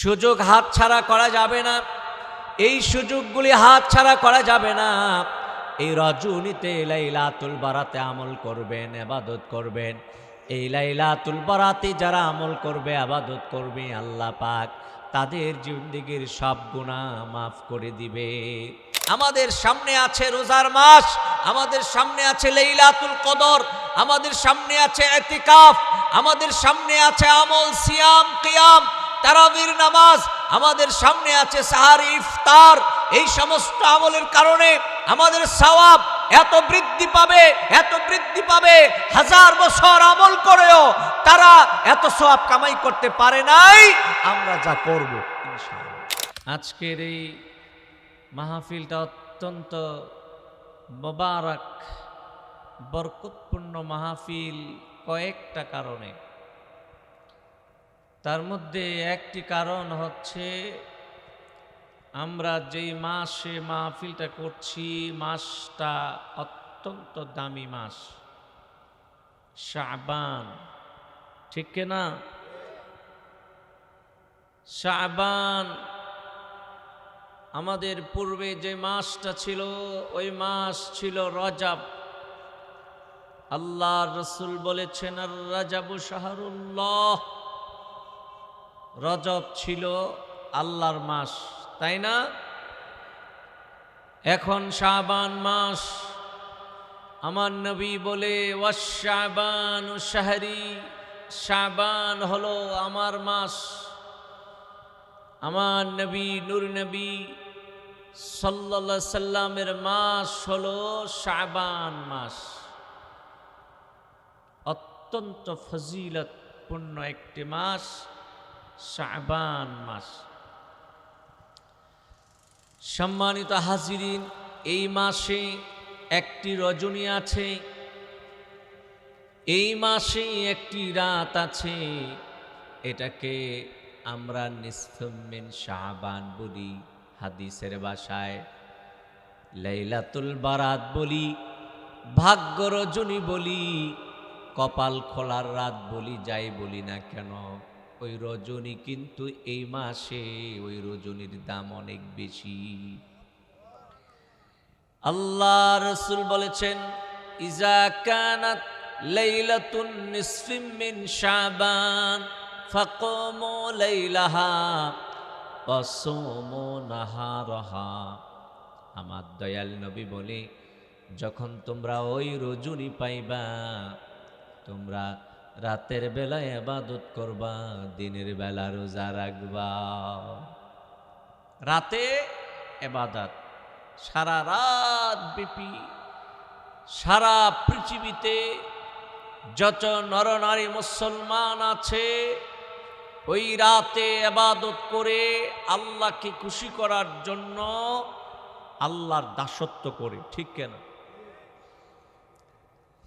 সুযোগ হাত ছাড়া করা যাবে না। এই সুযোগগুলি হাত ছাড়া করা যাবে না। এই রজনীতে লাইলাতুল বারাতে আমল করবেন, আবাদত করবেন। এই লাইলাতুল বারাতে যারা আমল করবে, আবাদত করবে আল্লাহ পাক তাদের জিন্দিগির সব গুণা মাফ করে দিবে। আমাদের সামনে আছে রোজার মাস, আমাদের সামনে আছে লাইলাতুল কদর, আমাদের সামনে আছে এতিকাফ, আমাদের সামনে আছে আমল, সিয়াম, কিয়াম। তারাবির নামাজ আমাদের সামনে আছে, সাহারি, ইফতার, এই সমস্ত আমলের কারণে আমাদের সওয়াব এত বৃদ্ধি পাবে, এত বৃদ্ধি পাবে, হাজার বছর আমল করেও তারা এত সওয়াব কামাই করতে পারে নাই, আমরা যা করব আজকের এই মাহফিলটা অত্যন্ত মোবারক, বরকতপূর্ণ মাহফিল কয়েকটা কারণে। তার মধ্যে একটি কারণ হচ্ছে আমরা যেই মাসে মাহফিলটা করছি, মাসটা অত্যন্ত দামি মাস। শাবান। ঠিক না? শাবান। আমাদের পূর্বে যে মাসটা ছিল, ওই মাস ছিল রজাব। আল্লাহ রসুল বলেছেন, আর রাজাবু শাহরুল্লাহ। রজব ছিল আল্লাহর মাস, তাই না? এখন শাবান মাস। আমার নবী বলে ওয়াশাবান শাহরি, শাবান হলো আমার মাস। আমার নবী, নূর নবী সাল্লা সাল্লামের মাস হলো শাবান মাস। অত্যন্ত ফজিলতপূর্ণ একটি মাস। শাবান মাস। সম্মানিত হাজিরিন, এই মাসে একটি রজনী আছে, এই মাসে একটি রাত আছে, এটাকে আমরা নিসফমিন শাহবান বলি, হাদিসের বাসায় লাইলাতুল বারাত বলি, ভাগ্য রজনী বলি, কপাল খোলার রাত বলি, যাই বলি না কেন? ওই রজনী কিন্তু এই মাসে ওই রজনীর দাম অনেক বেশি। আল্লাহ রসুল বলেছেন আমার দয়াল নবী বলে, যখন তোমরা ওই রজনী পাইবা, তোমরা রাতের বেলায় আবাদত করবা, দিনের বেলা রোজা রাখবা। রাতে এবাদত সারা রাত ব্যাপী সারা পৃথিবীতে যত নরনারী মুসলমান আছে, ওই রাতে আবাদত করে আল্লাহকে খুশি করার জন্য আল্লাহর দাসত্ব করে, ঠিক কেন?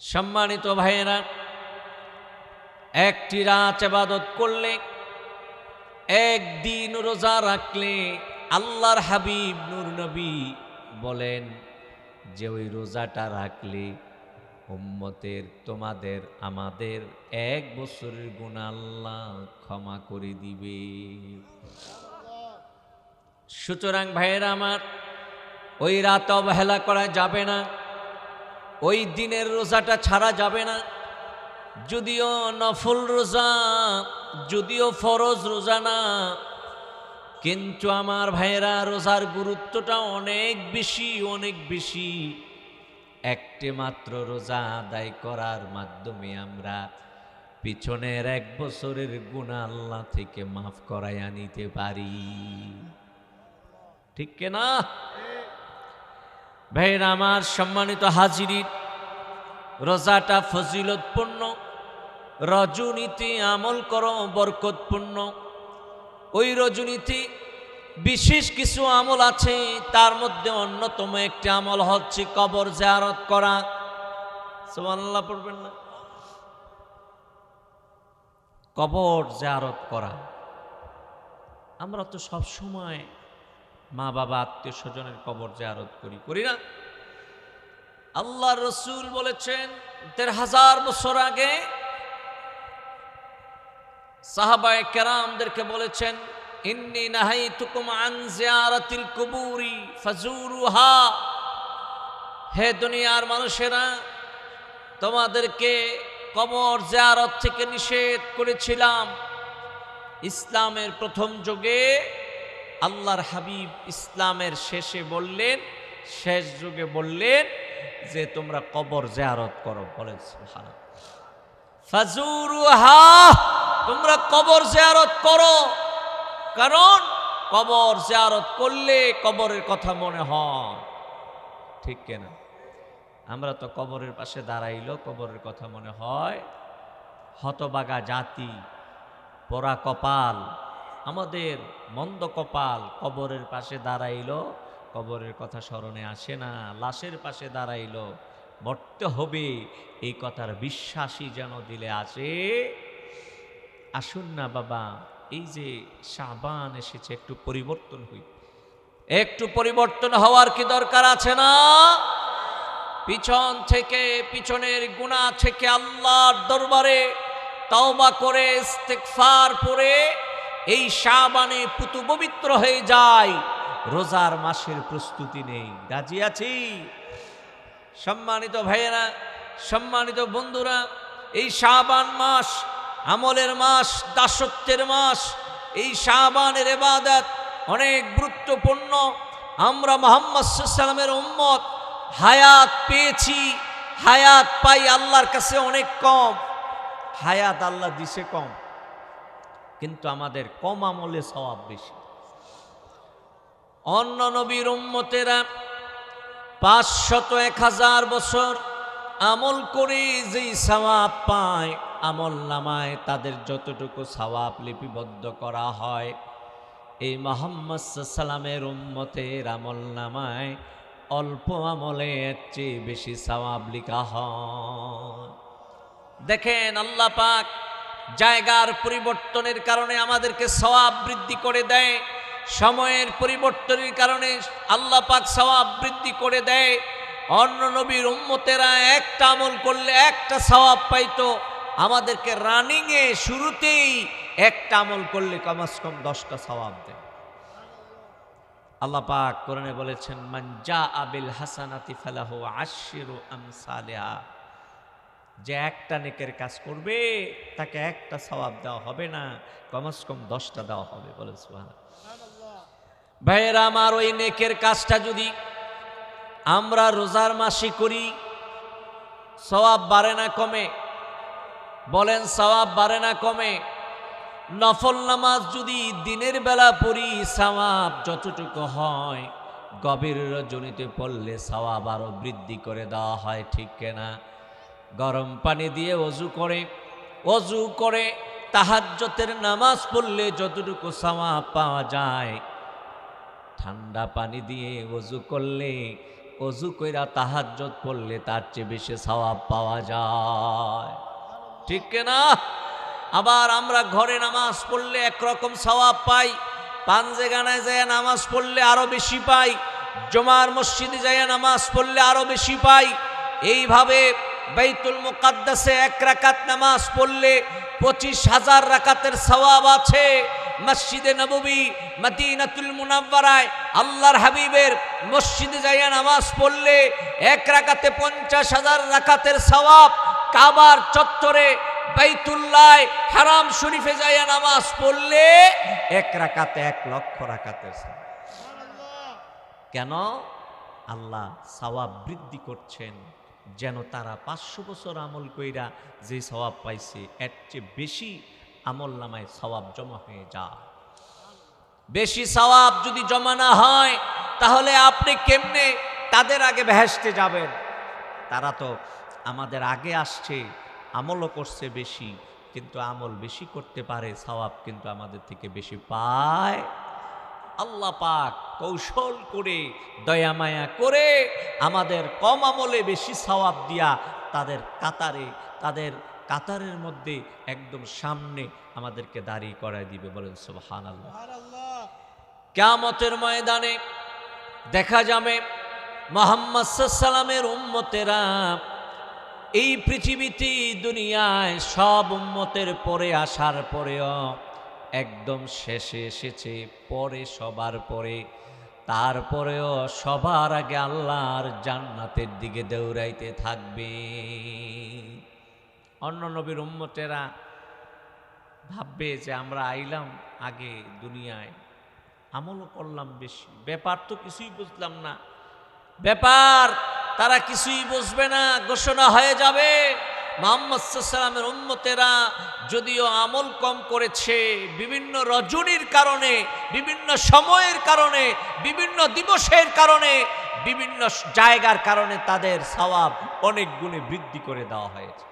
সম্মানিত ভাইয়েরা একটি রাত আবাদত করলে, একদিন রোজা রাখলে আল্লাহর হাবিব নূর নবী বলেন, যে ওই রোজাটা রাখলে উম্মতের, তোমাদের, আমাদের এক বছরের গুণ আল্লাহ ক্ষমা করে দিবে। সুতরাং ভাইয়েরা আমার, ওই রাত অবহেলা করা যাবে না, ওই দিনের রোজাটা ছাড়া যাবে না। যদিও নফল রোজা, যদিও ফরজ রোজা না, কিন্তু আমার ভাইয়েরা রোজার গুরুত্বটা অনেক বেশি অনেক বেশি। একটি মাত্র রোজা আদায় করার মাধ্যমে আমরা পিছনের এক বছরের গুণা আল্লাহ থেকে মাফ করাইয়া নিতে পারি। ঠিক না? ভাইয়েরা, আমার সম্মানিত হাজিরি রোজাটা ফজিলতপূর্ণ। রজনীতি আমল করো, বরকতপূর্ণ। ওই রজনীতি বিশেষ কিছু আমল আছে, তার মধ্যে অন্যতম একটি আমল হচ্ছে কবর জারত করা। সুবহানাল্লাহ পড়বেন না? কবর জারত করা। আমরা তো সব সময় মা বাবা, আত্মীয় স্বজনের কবর জারত করি করি না? আল্লাহ রসুল বলেছেন, দেড় হাজার বছর আগে সাহাবায় কেরামদেরকে বলেছেন, ইন্নি কুবুরি ফাজুরুহা। হে দুনিয়ার মানুষেরা, তোমাদেরকে কবর জিয়ারত থেকে নিষেধ করেছিলাম। ইসলামের প্রথম যুগে আল্লাহর হাবিব ইসলামের শেষে বললেন, শেষ যুগে বললেন যে, তোমরা কবর জিয়ারত করো। বলেন ফাজুরুহা! তোমরা কবর জিয়ারত করো। কারণ কবর জিয়ারত করলে কবরের কথা মনে হয়। ঠিক কেনা? আমরা তো কবরের পাশে দাঁড়াইলো কবরের কথা মনে হয়। হতবাগা জাতি, পোড়া কপাল, আমাদের মন্দ কপাল কবরের পাশে দাঁড়াইলো কবরের কথা স্মরণে আসে না। লাশের পাশে দাঁড়াইলো মরতে হবে, এই কথার বিশ্বাসী যেন দিলে আসে। আসুন না বাবা, এই যে সাবান এসেছে, একটু পরিবর্তন হই। একটু পরিবর্তন হওয়ার কি দরকার আছে না? পিছন থেকে, পিছনের গুণা থেকে আল্লাহর দরবারে তওবা করে, ইস্তেগফার পরে এই শাবানে পুতু পবিত্র হয়ে যায় রোজার মাসের প্রস্তুতি নেই। রাজি আছি? সম্মানিত ভাইয়েরা, সম্মানিত বন্ধুরা, এই শাবান মাস আমলের মাস, দাসত্বের মাস, এই শাবানের এবাদত অনেক গুরুত্বপূর্ণ। আমরা মোহাম্মদ সাল্লামের উম্মত, হায়াত পেয়েছি, হায়াত পাই আল্লাহর কাছে অনেক কম। হায়াত আল্লাহ দিছে কম, কিন্তু আমাদের কম আমলে সওয়াব বেশি। অন্য নবীর উম্মতেরা পাঁচশত এক হাজার বছর আমল করে যেই সওয়াব পায় আমল নামায় তাদের যতটুকু সওয়াব লিপিবদ্ধ করা হয়। এই মোহাম্মদ সাল্লামের উম্মতের আমল নামায় অল্প আমলে এর চেয়ে বেশি সওয়াব লিখা হয়। দেখেন আল্লাহ পাক জায়গার পরিবর্তনের কারণে আমাদেরকে সওয়াব বৃদ্ধি করে দেয়। সময়ের পরিবর্তনের কারণে আল্লাহ পাক সওয়াব বৃদ্ধি করে দেয়। অন্য নবীর উম্মতেরা একটা আমল করলে একটা সওয়াব পাইতো। আমাদেরকে রানিংয়ে শুরুতেই একটা আমল করলে কমাস কম দশটা সওয়াব দেয় আল্লাহ পাক কোরআনে বলেছেন মানজা আবিল হাসানাতি ফালাহু আশিরু আমসালিহা। যে একটা নেকের কাজ করবে, তাকে একটা সওয়াব দেওয়া হবে না, কমস কম দশটা দেওয়া হবে বলে সুবহান ভাইয়েরা, আমার ওই নেকের কাজটা যদি আমরা রোজার মাসে করি, সওয়াব বাড়ে না কমে বলেন, সওয়াব বাড়ে না, কমে। নফল নামাজ যদি দিনের বেলা পড়ি, সওয়াব যতটুকু হয়, গভীর রজনীতে পড়লে সওয়াব আরও বৃদ্ধি করে দেওয়া হয়, ঠিক কেনা? গরম পানি দিয়ে অজু করে অজু করে তাহাজ্জতের নামাজ পড়লে যতটুকু সওয়াব পাওয়া যায়, ঠান্ডা পানি দিয়ে অজু করলে, অজু কইরা তাহাজ্জত পড়লে তার চেয়ে বেশি সওয়াব পাওয়া যায়। ঠিক না আবার আমরা ঘরে নামাজ পড়লে একরকম সওয়াব পাই পাঞ্জে গানায় যায় নামাজ পড়লে আরও বেশি পাই, জমার মসজিদে যায় নামাজ পড়লে আরও বেশি পাই। এইভাবে বাইতুল মুকাদ্দাসে এক রাকাত নামাজ পড়লে পঁচিশ হাজার রাকাতের সওয়াব আছে। মসজিদে নববী, মদিনাতুল মুনাব্বারায় আল্লাহর হাবিবের মসজিদে যাইয়া নামাজ পড়লে এক রাকাতে পঞ্চাশ হাজার রাকাতের সওয়াব কাবার চত্বরে বাইতুল্লাহ হারাম শরীফে যাইয়া নামাজ পড়লে এক রাকাতে এক লক্ষ রাকাতের কেন? আল্লাহ সওয়াব বৃদ্ধি করছেন যেন তারা পাঁচশো বছর আমল কইরা যে সওয়াব পাইছে, এর চেয়ে বেশি আমল নামায় সওয়াব জমা হয়ে যায়। বেশি সওয়াব যদি জমা না হয়, তাহলে আপনি কেমনে তাদের আগে ভেসতে যাবেন? তারা তো আমাদের আগে আসছে, আমলও করছে বেশি, কিন্তু আমল বেশি করতে পারে, সওয়াব কিন্তু আমাদের থেকে বেশি পায়। আল্লাহ পাক কৌশল করে, দয়া মায়া করে আমাদের কম আমলে বেশি সওয়াব দিয়া তাদের কাতারে, তাদের কাতারের মধ্যে একদম সামনে আমাদেরকে দাঁড়িয়ে করায় দিবে, বলেন সুবহান আল্লাহ কেয়ামতের ময়দানে দেখা যাবে, মোহাম্মদ সাল্লামের উম্মতেরা এই পৃথিবীতে, দুনিয়ায় সব উম্মতের পরে আসার পরেও একদম শেষে এসেছে, পরে সবার পরে। তারপরেও সবার আগে আল্লাহর জান্নাতের দিকে দৌড়াইতে থাকবে। অন্য নবীর উম্মতেরা ভাববে যে আমরা আইলাম আগে দুনিয়ায়, আমলও করলাম বেশি। ব্যাপার তো কিছুই বুঝলাম না। ব্যাপার তারা কিছুই বুঝবে না ঘোষণা হয়ে যাবে। মোহাম্মদ সাল্লামের উম্মতেরা যদিও আমল কম করেছে বিভিন্ন রজনীর কারণে বিভিন্ন সময়ের কারণে বিভিন্ন দিবসের কারণে বিভিন্ন জায়গার কারণে তাদের সওয়াব অনেক গুণে বৃদ্ধি করে দেওয়া হয়েছে।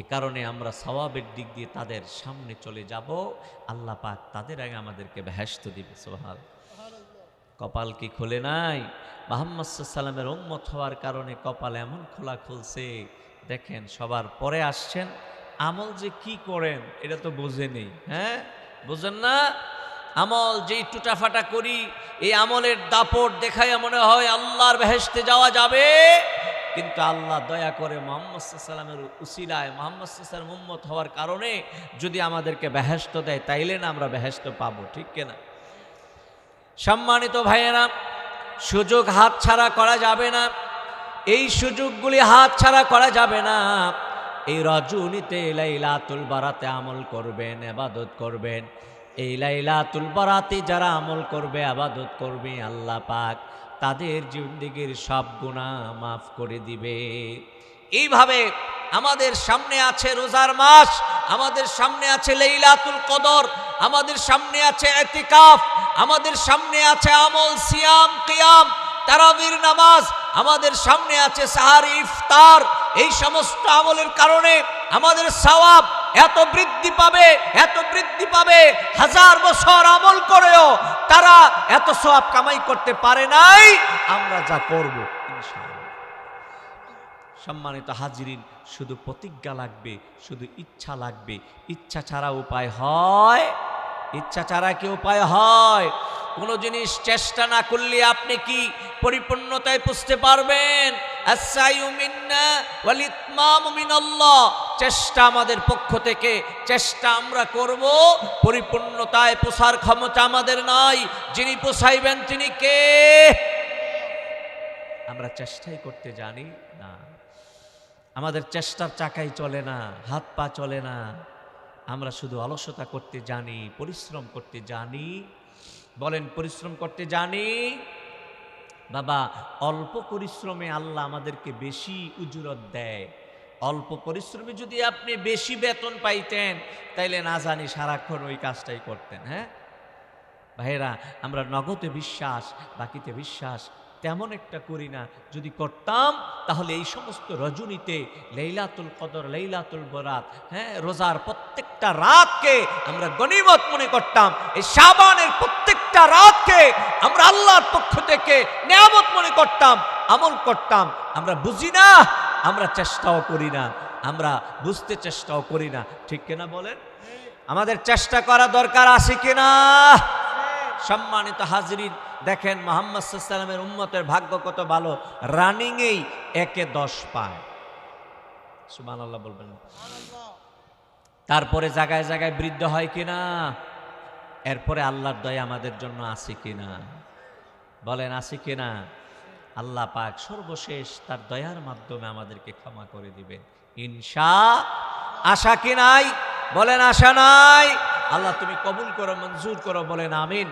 এ কারণে আমরা সওয়াবের দিক দিয়ে তাদের সামনে চলে যাব। আল্লাহ পাক তাদের আগে আমাদেরকে বেহেস্ত দিবে সোহাল কপাল কি খুলে নাই? মোহাম্মদ সাল্লামের উম্মত হওয়ার কারণে কপাল এমন খোলা খুলছে। দেখেন, সবার পরে আসছেন, আমল যে কি করেন, এটা তো বোঝেনি হ্যাঁ? বোঝেন না? আমল যেই টুটাফাটা করি, এই আমলের দাপট দেখায় মনে হয় আল্লাহর বেহেস্তে যাওয়া যাবে। কিন্তু আল্লাহ দয়া করে মোহাম্মদ সাল্লামের উসিলায়, মোহাম্মদ সাল্লাম উম্মত হওয়ার কারণে যদি আমাদেরকে বেহেস্ত দেয়, তাইলে না আমরা বেহেস্ত পাবো, ঠিক কিনা? সম্মানিত ভাইয়েরা, সুযোগ হাত ছাড়া করা যাবে না। এই সুযোগগুলি হাত ছাড়া করা যাবে না। এই রজনীতে লাইলাতুল বারাতে আমল করবেন, আবাদত করবেন। এই লাইলাতুল বারাতে যারা আমল করবে, আবাদত করবে আল্লাহ পাক তাদের জিন্দিগির সব গুণা মাফ করে দিবে। এইভাবে আমাদের সামনে আছে রোজার মাস, আমাদের সামনে আছে লেইলাতুল কদর, আমাদের সামনে আছে এতিকাফ, আমাদের সামনে আছে আমল, সিয়াম, কিয়াম, তারাবির নামাজ, আমাদের সামনে আছে সাহারি, ইফতার, এই সমস্ত আমলের কারণে আমাদের সওয়াব এত বৃদ্ধি পাবে, এত বৃদ্ধি পাবে, হাজার বছর আমল করেও তারা এত সওয়াব কামাই করতে পারে নাই, আমরা যা করব, ইনশাআল্লাহ। সম্মানিত হাজিরিন, শুধু প্রতিজ্ঞা লাগবে, শুধু ইচ্ছা লাগবে। ইচ্ছা ছাড়া উপায় হয়, ইচ্ছা ছাড়া কি উপায় হয়? কোনো জিনিস চেষ্টা না করলে আপনি কি পরিপূর্ণতায় পুষতে পারবেন? চেষ্টা আমাদের পক্ষ থেকে, চেষ্টা আমরা করব, পরিপূর্ণতায় পোষার ক্ষমতা আমাদের নাই। যিনি পোষাইবেন তিনি কে? আমরা চেষ্টাই করতে জানি আমাদের চেষ্টার চাকাই চলে না, হাত পা চলে না। আমরা শুধু অলসতা করতে জানি, পরিশ্রম করতে জানি। বলেন, পরিশ্রম করতে জানি? বাবা, অল্প পরিশ্রমে আল্লাহ আমাদেরকে বেশি উজুরত দেয়। অল্প পরিশ্রমে যদি আপনি বেশি বেতন পাইতেন, তাইলে না জানি সারাক্ষণ ওই কাজটাই করতেন হ্যাঁ? ভাইয়েরা, আমরা নগদে বিশ্বাস, বাকিতে বিশ্বাস তেমন একটা করি না। যদি করতাম তাহলে এই সমস্ত রজনীতে লেইলাতুল কদর লেইলাতুল বরাত হ্যাঁ রোজার প্রত্যেকটা রাতকে আমরা গনিমত মনে করতাম। এই শাবানের প্রত্যেকটা রাতকে আমরা আল্লাহর পক্ষ থেকে নিয়ামত মনে করতাম আমল করতাম। আমরা বুঝি না আমরা চেষ্টাও করি না আমরা বুঝতে চেষ্টাও করি না। ঠিক কিনা বলেন? আমাদের চেষ্টা করা দরকার আছে কিনা? সম্মানিত হাজরিন দেখেন মোহাম্মদ সাল্লামের ভাগ্য কত ভালো? রানিংয়েই একে দশ পায়। সুমান আল্লাহ বলবেন তারপরে জায়গায় জায়গায় বৃদ্ধ হয় কিনা? এরপরে আল্লাহর দয়া আমাদের জন্য আছে কিনা? বলেন, আছে কিনা? আল্লাহ পাক সর্বশেষ তার দয়ার মাধ্যমে আমাদেরকে ক্ষমা করে দিবেন। ইনশা আশা কি নাই? বলেন, আশা নাই। আল্লাহ তুমি কবুল করো, মঞ্জুর করো, বলেন, আমিন।